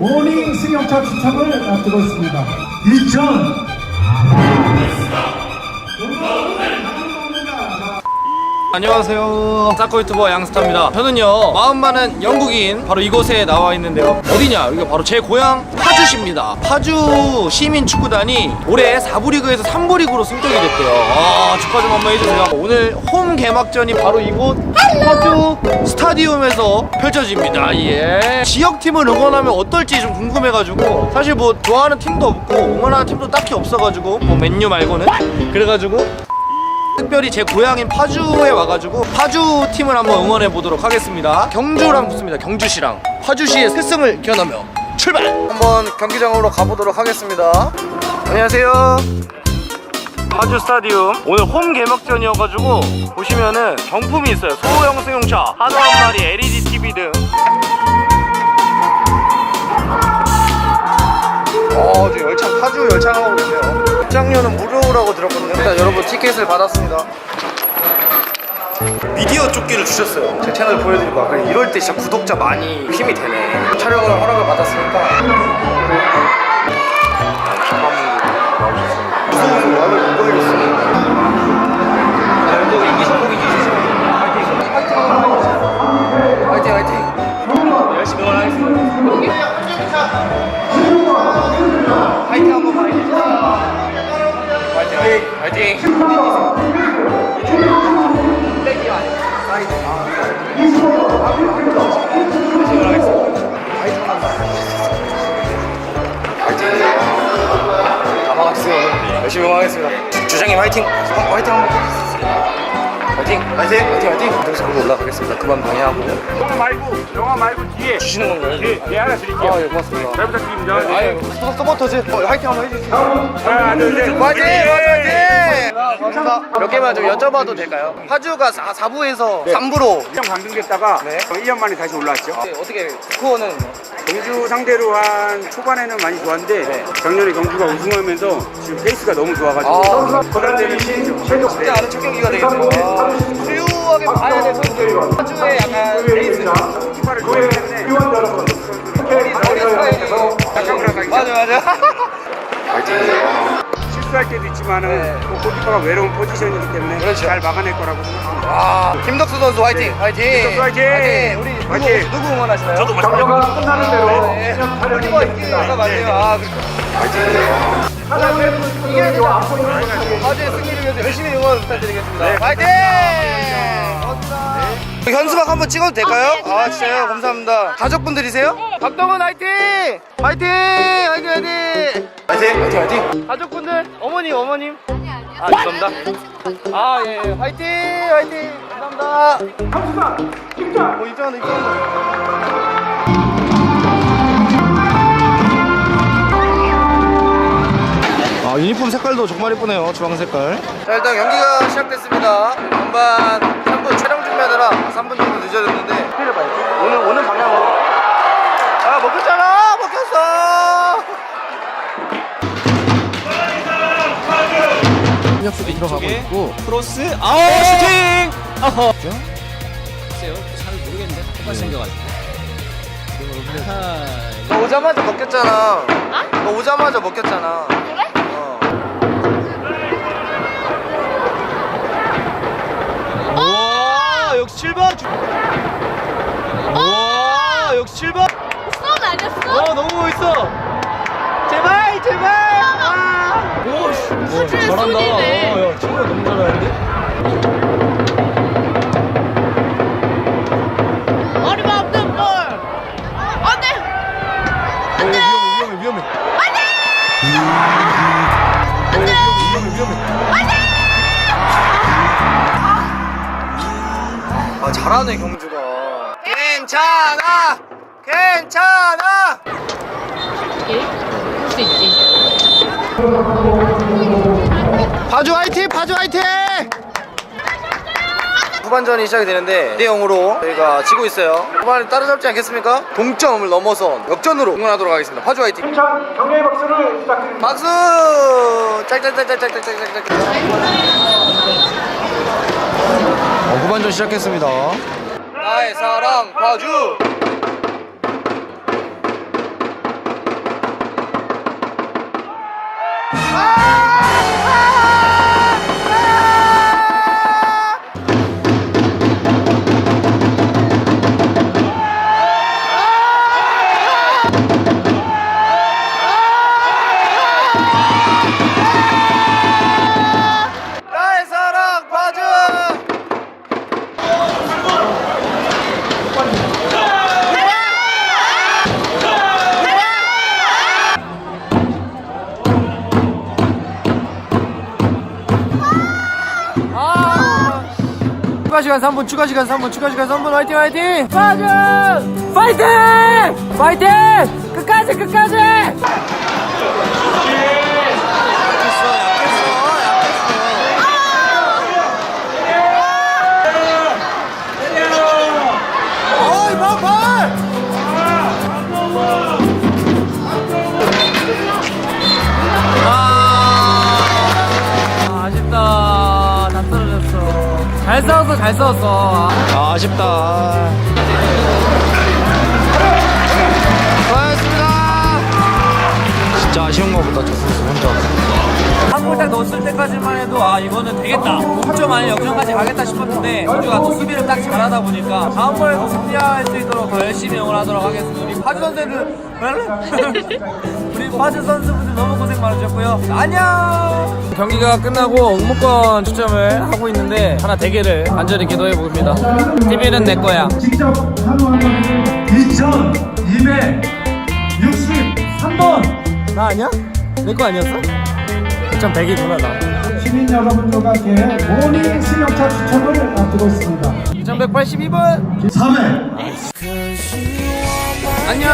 모닝 승용차 추첨을 앞두고 있습니다. 2천 안녕하세요. 사코 유튜버 양스타입니다. 저는요, 마음 많은 영국인 바로 이곳에 나와 있는데요. 어디냐? 여기가 바로 제 고향 파주시입니다. 파주 시민 축구단이 올해 4부 리그에서 3부 리그로 승격이 됐대요. 아, 축하 좀 한번 해주세요. 오늘 홈 개막전이 바로 이곳 파주 스타디움에서 펼쳐집니다. 예. 지역팀을 응원하면 어떨지 좀 궁금해가지고 사실 뭐 좋아하는 팀도 없고 응원하는 팀도 딱히 없어가지고 뭐 맨유 말고는 그래가지고 특별히 제 고향인 파주에 와가지고 파주 팀을 한번 응원해 보도록 하겠습니다. 경주랑 붙습니다. 경주시랑 파주시의 승을 기원하며 출발! 한번 경기장으로 가보도록 하겠습니다. 안녕하세요. 파주 스타디움 오늘 홈 개막전이어가지고 보시면은 경품이 있어요. 소형 승용차 한우 한 마리, LED TV 등. 어, 지금 열차 파주 열차가고 계세요. 입장료는 무료라고 들었거든요. 일단 여러분 티켓을 받았습니다. 미디어 조끼를 주셨어요. 제 채널 보여드리고 아까 이럴 때 진짜 구독자 많이 힘이 되네. 촬영을 허락을 받았으니까. 열심히 응원하겠습니다. 주장님 화이팅! 어, 화이팅 한번. 화이팅! 화이팅! 화이팅! 화이팅! 등수로 올라가겠습니다. 그만 방해하고 영화 말고 영화 말고 뒤에 주시는 건가요? 예, 예 하나 드릴게요. 아, 예, 고맙습니다. 잘 부탁드립니다. 네. 아유, 서- 서포터즈 어, 화이팅 한번 해주세요. 하나, 둘, 셋. 화이팅! 화이팅! 감사합니다. 몇 개만 좀 여쭤봐도 될까요? 파주가 4, 4부에서 3부로 1년 강등됐다가 네. 1년 만에 다시 올라왔죠. 어떻게 스코어는 경주 상대로 한 초반에는 많이 좋았는데 네. 작년에 경주가 우승하면서 지금 페이스가 너무 아. 좋아가지고 그런데는 시즌 최고 쉽지 않은 첫 경기가 되겠네요. 아, 수유하게 봐야 될 선수. 파주의 약간 레이스. 키파를 좋아하기 때문에 머리 스타일이. 약간 가기 맞아, 맞아. 실수할 때도 있지만은 네. 또 골키퍼가 외로운 포지션이기 때문에 그렇죠. 잘 막아낼 거라고 생각합니다. 아, 김덕수 선수 화이팅! 화이팅! 김덕수 화이팅! 우리 누구, 화이팅! 누구 응원하시나요? 저도 경기가 끝나는 대로 네. 골키퍼 인기가 많네요. 아, 이겨야 되죠. 파주의 승리를 위해서 열심히 응원 부탁드리겠습니다. 화이팅! 고맙습니다. 현수막 한번 찍어도 될까요? 아 진짜요? 감사합니다. 가족분들이세요? 박동원 화이팅! 화이팅! 화이팅 화이팅! 화이팅! 화이팅 화이팅! 가족분들 어머니 어머님 아 죄송합니다. 아 예, 예. 화이팅! 화이팅! 감사합니다. 한수상 입장 어 입장한다 입장한다. 아 유니폼 색깔도 정말 예쁘네요 주황 색깔 자 일단 경기가 시작됐습니다 전반 3분 촬영 준비하느라 3분 정도 늦어졌는데 오늘 오는 방향으로 공격수도 들어가고 있고. 크로스 아우 슈팅! 어허! 글쎄요 잘 모르겠는데 똑같이 생겨가지고. 너 오자마자 먹혔잖아. 너 오자마자 먹혔잖아. 그래? 어. 와 역시 7번! 와 역시 7번! 수업 아니었어? 와 너무 멋있어! 제발 제발 수준의 잘한다. 어, 야 친구가 너무 잘하는데 머리만 없는 볼. 안 돼. 안 돼. 위험해 위험해 안돼. 위험해 위험해 아 잘하네 경주가 괜찮아 괜찮아 할수 있지. 파주 화이팅! 파주 화이팅! 후반전이 시작이 되는데 2대0으로 저희가 지고 있어요 후반에 따라잡지 않겠습니까? 동점을 넘어서 역전으로 응원하도록 하겠습니다 파주 화이팅! 힘찬 경의 박수를 부탁드립니다 박수! 짤짤짤짤짤짤짤짤 어, 후반전 시작했습니다 나의 사랑 파주! 아! 추가 시간 3분 추가 시간 3분 추가 시간 3분. 화이팅 화이팅! 파주 파이팅! 파이팅! 끝까지 끝까지 싸웠어, 잘 싸웠어. 아, 아쉽다. 수고하셨습니다. 진짜 아쉬운 거보다 저 선수 혼자. 한 골 딱 넣었을 때까지만 해도 아 이거는 되겠다. 동점 아닌 역전까지 가겠다 싶었는데 우주가 또 수비를 딱 잘하다 보니까 다음번에도 승리할 수 있도록 더 열심히 응원하도록 하겠습니다. 우리 파주 선수들 우리 파주 선수분들 너무 고생 많으셨고요. 안녕! 경기가 끝나고 응모권 추첨을 하고 있는데 하나 대결을 간절히 기도해 봅니다. TV는 내 거야. 직접 한우하는 2263번. 나 아니야? 내 거 아니었어? 2,100이구나 나 시민 여러분들과 함께 모닝 승용차 추첨을 앞두고 있습니다. 2,182번 3회. 안녕